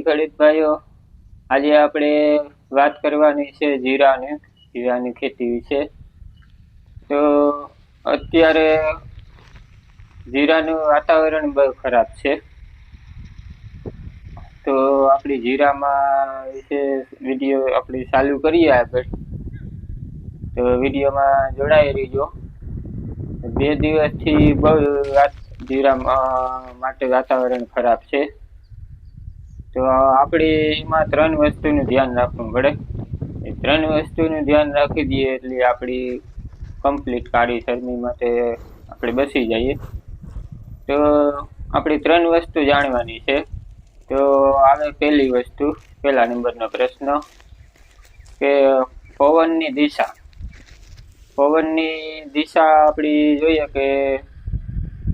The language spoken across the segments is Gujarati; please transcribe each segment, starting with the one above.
ખેડૂત ભાઈઓ આજે આપણે વાત કરવાની છે જીરાની જીરાની ખેતી વિશે. તો અત્યારે જીરાનું વાતાવરણ બહુ ખરાબ છે. તો આપણી જીરામાં વિશે વીડિયો આપણે ચાલુ કરીએ આગળ. તો વિડીયોમાં જોડાઈ રહીજો. બે દિવસથી બહુ વાત જીરામાં માટે વાતાવરણ ખરાબ છે. તો આપણે એમાં ત્રણ વસ્તુનું ધ્યાન રાખવું પડે. એ ત્રણ વસ્તુનું ધ્યાન રાખી દઈએ એટલે આપણી કમ્પ્લીટ કાળી શરમી માટે આપણે બસી જઈએ. તો આપણી ત્રણ વસ્તુ જાણવાની છે. તો આવે પહેલી વસ્તુ, પહેલા નંબરનો પ્રશ્ન કે પવનની દિશા. પવનની દિશા આપણી જોઈએ કે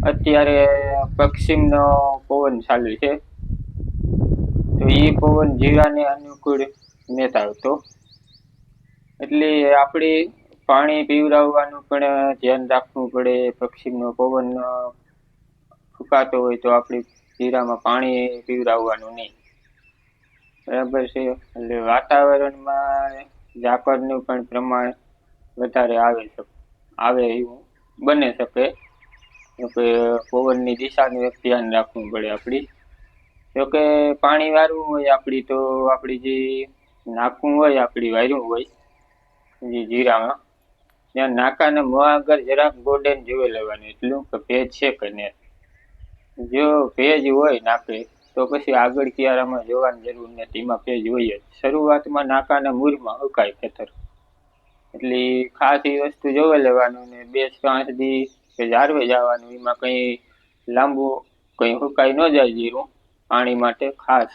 અત્યારે પશ્ચિમનો પવન ચાલુ છે. એ પવન જીરાને અનુકૂળ નથી હતો એટલે આપણે પાણી પીવડાવવાનું પણ ધ્યાન રાખવું પડે. પક્ષીનો પવન ફૂંકાતો હોય તો આપણે જીરામાં પાણી પીવડાવવાનું નહીં. બરાબર છે. એટલે વાતાવરણમાં ઝાકળનું પણ પ્રમાણ વધારે આવે છે. આવે એવું બને શકે. કે પવનની દિશાનું ધ્યાન રાખવું પડે આપણી. જો કે પાણી વાળવું હોય આપણી તો આપણી જે નાખવું હોય આપણી વાર્યું હોય, જે જીરામાં, ત્યાં નાકાને મોં આગળ જરાક ગોડેન જોઈ લેવાનું, એટલું કે ભેજ છે કે નહીં. જો ભેજ હોય નાકે તો પછી આગળ કિયારામાં જોવાની જરૂર નથી, એમાં ભેજ હોય જ. શરૂઆતમાં નાકાના મૂરમાં ઉકાય ખેતર. એટલે ખાસ એ વસ્તુ જોઈ લેવાનું ને બે કે જાળવે જવાનું, એમાં કંઈ લાંબુ કંઈ હુકાઈ ન જાય જીરું. પાણી માટે ખાસ.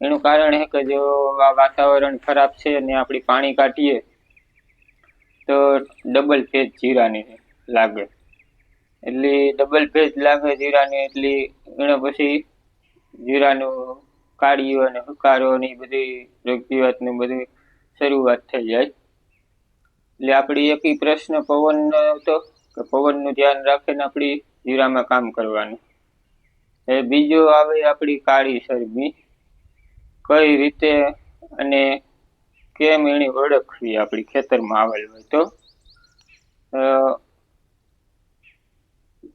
એનું કારણ છે કે જો આ વાતાવરણ ખરાબ છે ને આપણે પાણી કાઢીએ, તો ડબલ ફેજ જીરાની લાગે. એટલે ડબલ ફેજ લાગે જીરાની, એટલે એને પછી જીરાનું કાળીઓ અને હુકારો એ બધી રોગ જીવાતનું બધું શરૂઆત થઈ જાય. એટલે આપણી એક પ્રશ્ન પવનનો હતો, કે પવનનું ધ્યાન રાખીને આપણી જીરામાં કામ કરવાનું. એ બીજો આવે આપણી કાળી શરબી. કઈ રીતે અને કેમ એની ઓળખવી આપણી ખેતરમાં આવેલ હોય તો?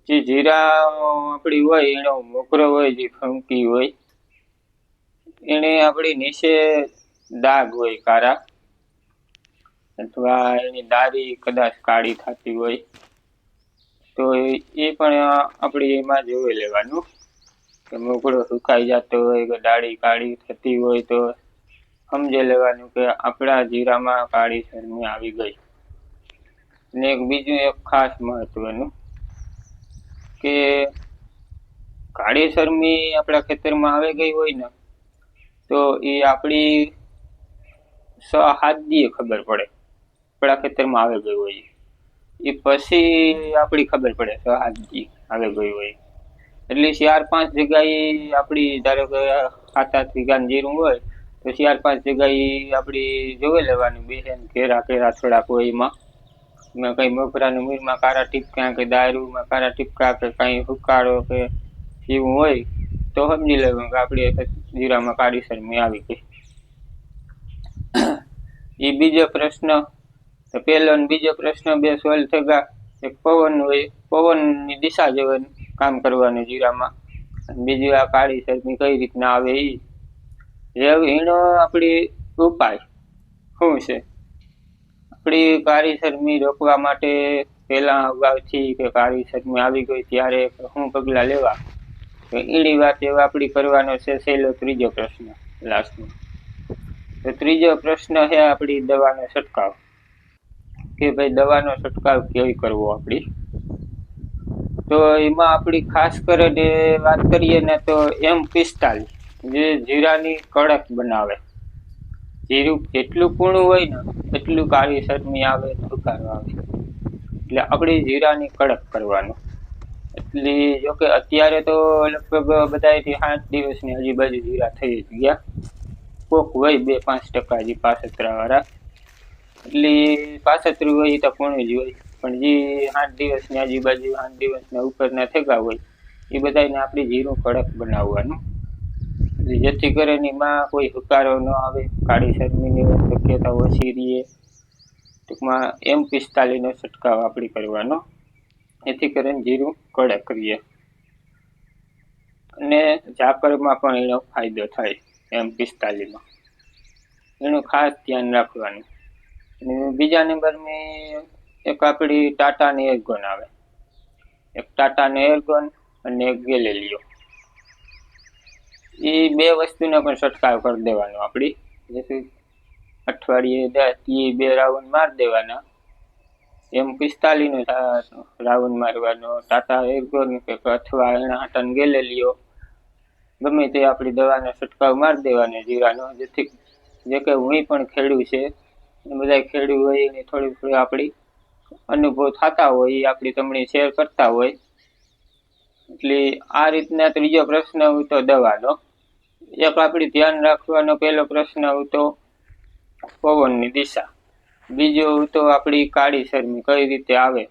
જે જીરા આપણી હોય, એનો મોકરો હોય, જે ફંકી હોય, એને આપણી નીચે દાગ હોય કારા. અથવા એની દારી કદાચ કાળી થતી હોય, તો એ પણ આપણે એમાં જોઈ લેવાનું. મોકળો સુકાઈ જતો હોય કે દાઢી કાળી થતી હોય તો સમજી લેવાનું કે આપણા જીરામાં કાળી શરમી આવી ગઈ. ને એક બીજું એક ખાસ મહત્વનું કે કાળી શરમી આપણા ખેતરમાં આવી ગઈ હોય ને, તો એ આપણી સ ખબર પડે. આપણા ખેતરમાં આવી ગઈ હોય. એ પછી આપણી ખબર પડે સ હાથ આવી ગઈ હોય. એટલે ચાર પાંચ જગ્યાએ આપણી ધારો કે સાત આઠ વીઘાનું જીરું હોય, તો ચાર પાંચ જગ્યાએ આપણી જોઈ લેવાનું. બે ઘેરા ઘેરા થોડાક હોય એમાં. એમાં કંઈ મગરાનું મીરમાં કારા ટીપકા કે દારૂમાં કારા ટીપકા કે કંઈ હુકાળો કે એવું હોય, તો સમજી લેવાનું કે આપણે જીરામાં કાળી શરમી આવી ગઈ. એ બીજો પ્રશ્ન, તો પહેલો ને બીજો પ્રશ્ન બે સોલ્વ થઈ ગયા એક પવન હોય, પવનની દિશા જોવાની. કામ કરવાનું જીરામાં. બીજી આ કાળી શરમી કઈ રીતના આવે એ એનો આપણી ઉપાય. શું છે? આપણી કાળી શરમી રોકવા માટે પહેલાં અગાઉથી કે કાળી શરમી આવી ગઈ ત્યારે શું પગલાં લેવા? એની વાત એવા આપણી કરવાનો છે સહેલો ત્રીજો પ્રશ્ન, લાસ્ટમાં. તો ત્રીજો પ્રશ્ન છે આપણી દવાનો છંટકાવ. કે ભાઈ દવાનો છંટકાવ કેવી કરવો આપણી તો એમાં આપણી ખાસ કરીને વાત કરીએ ને તો એમ પિસ્તાલીસ, જે જીરાની કડક બનાવે. જીરું જેટલું કૂણું હોય ને એટલું કાળી સરમી આવે, સુકારો આવે. એટલે આપણે જીરાની કડક કરવાનું. એટલે જોકે અત્યારે તો લગભગ બધાથી સાત દિવસની આજુબાજુ જીરા થઈ જ ગયા. કોક હોય બે પાંચ ટકા હજી પાસતરા વાળા. એટલે પાસતરું હોય તો કોણ જ હોય. પણ જે આઠ દિવસની આજુબાજુ, આઠ દિવસના ઉપરના થેગા હોય એ બધાને આપણે જીરું કડક બનાવવાનું. જેથી કરીને એમાં કોઈ હુકારો ન આવે, કાળી શરમીની શક્યતા ઓછી રહીએ ટૂંકમાં એમ પિસ્તાલીસનો છંટકાવ આપણે કરવાનો. જેથી કરીને જીરું કડક કરીએ અને ઝાકરમાં પણ એનો ફાયદો થાય, એમ પિસ્તાલીસમાં એનું ખાસ ધ્યાન રાખવાનું. અને બીજા નંબરમાં એક આપણી ટાટાની એર્ગોન આવે. એક ટાટાની એર્ગોન અને એક ગેલેલિયો. એ બે વસ્તુનો પણ છંટકાવ કરી દેવાનો આપણી. જેથી અઠવાડિયે એ બે રાઉન્ડ મારી દેવાના. એમ પિસ્તાલીસનો રાઉન્ડ મારવાનો. ટાટા એર્ગોન કે અથવા એના હાટન ગેલેલિયો. ગમે તે આપણી દવાનો છંટકાવ મારી દેવાનો જીરાનો. જેથી જે કે હું પણ ખેડૂ છે. એ બધા ખેડૂ હોય એની થોડી થોડી આપણી અનુભવ થતા હોય એ આપણી તમને શેર કરતા હોય. એટલે આ રીતના ત્રીજો પ્રશ્ન હતો દવાનો. એક આપણે ધ્યાન રાખવાનો પહેલો પ્રશ્ન હતો પવનની દિશા. બીજો હતો આપણી કાળી શરમી, કઈ રીતે આવે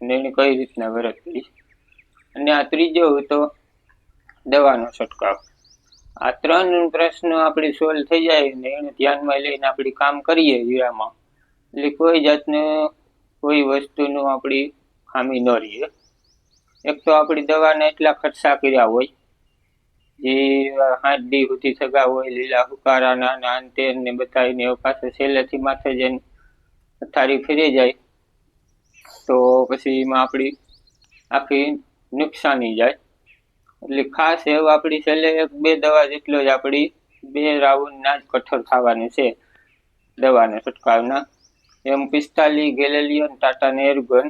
અને એને કઈ રીતના વરતવી અને આ ત્રીજો હતો દવાનો છંટકાવ. આ ત્રણ પ્રશ્નો આપણી સોલ્વ થઈ જાય ને એને ધ્યાનમાં લઈને આપણે કામ કરીએ હીરામાં. એટલે કોઈ જાતનું કોઈ વસ્તુનું આપણી ખામી ન રહીએ એક તો આપણી દવાને એટલા ખર્ચા કર્યા હોય, જે હાથ દી સુધી સગા હોય, લીલા હુકારાના ને અંતે ને બતાવીને પાછો છેલ્લેથી માથે જઈને થાળી ફરી જાય, તો પછી એમાં આપણી આખી નુકસાની જાય. એટલે ખાસ એવું આપણી છેલ્લે એક બે દવા જેટલો જ આપણી બે રાઉન્ડના જ કઠોર ખાવાનું છે, દવાના છંટકાવના. એમ પિસ્તાલી ગેલેલિયન ટાટા નેરગન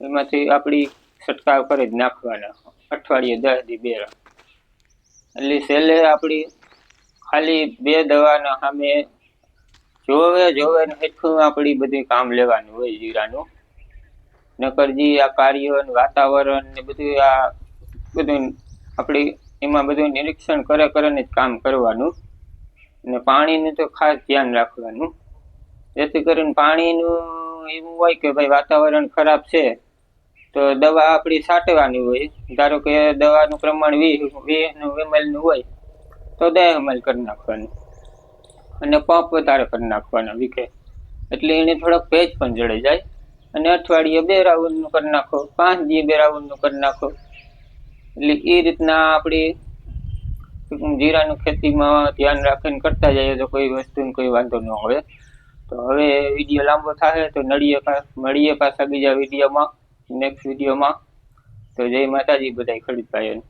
એમાંથી આપણી છટકાવ કરી જ નાખવાના. અઠવાડિયે દસ દી બે એટલે છેલ્લે આપણી ખાલી બે દવાના સામે જોવે જોવે ને હેઠું આપણી બધી કામ લેવાનું હોય જીરાનું. નકરજી આ કાર્ય વાતાવરણ ને બધું આ બધું આપણી એમાં બધું નિરીક્ષણ કરે કરે જ કામ કરવાનું. અને પાણીનું તો ખાસ ધ્યાન રાખવાનું. જેથી કરીને પાણીનું એવું હોય કે ભાઈ વાતાવરણ ખરાબ છે, તો દવા આપણી છાંટવાની હોય. ધારો કે દવાનું પ્રમાણ વીસ વીસનું એમએલનું હોય, તો દસ એમએલ કરી નાખવાનું. અને પંપ વધારે કરી નાખવાના વીકે એટલે એને થોડોક ભેજ પણ જડે જાય. અને અઠવાડિયે બે રાઉન્ડનું કરી નાખો, પાંચ દી બે રાઉન્ડનું કરી નાખો. એટલે એ રીતના આપણી જીરાનું ખેતીમાં ધ્યાન રાખીને કરતા જઈએ તો કોઈ વસ્તુનો કોઈ વાંધો ન આવે. તો હવે વીડિયો લાંબો થાય તો નડીએ મળીએ પાછા બીજા વિડીયોમાં નેક્સ્ટ વિડીયોમાં. તો જય માતાજી બધા ખરીદ ભાઈઓને.